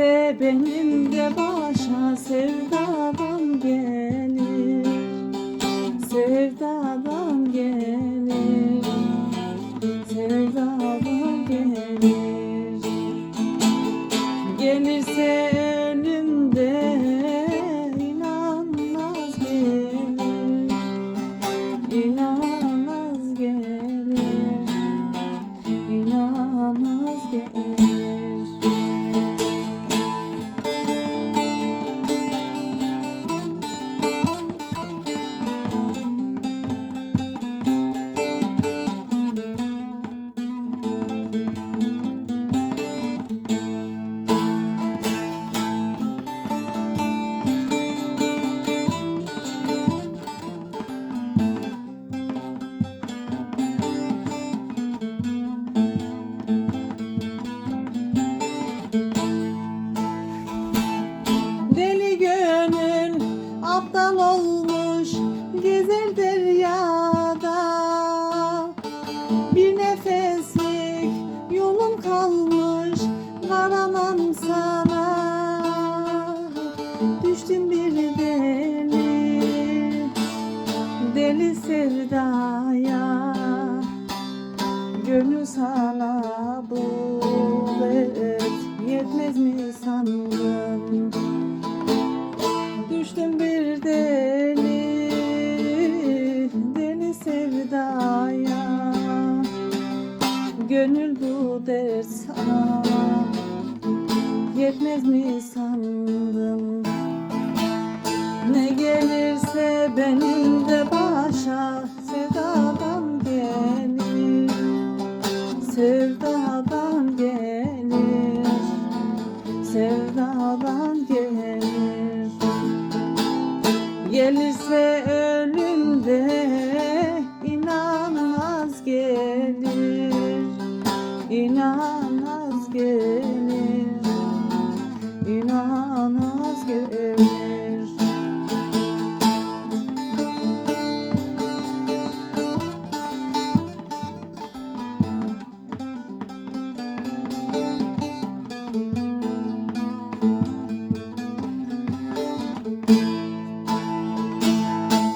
Gelirse benim de başa sevdadan gelir. Sevdadan gelir Sevdadan gelir. Gelirse önümde inanmaz gelir. İnanmaz gelir İnanmaz gelir Düştüm bir deli deli sevdaya Gönül sana bu et yetmez mi sandın? Düştüm bir deli, deli sevdaya Gönül bu dert sana yetmez mi sandın? Sevdadan gelir. Sevdadan gelir. Gelirse önümde inanmaz gelir. İnanmaz gelir. İnanmaz gelir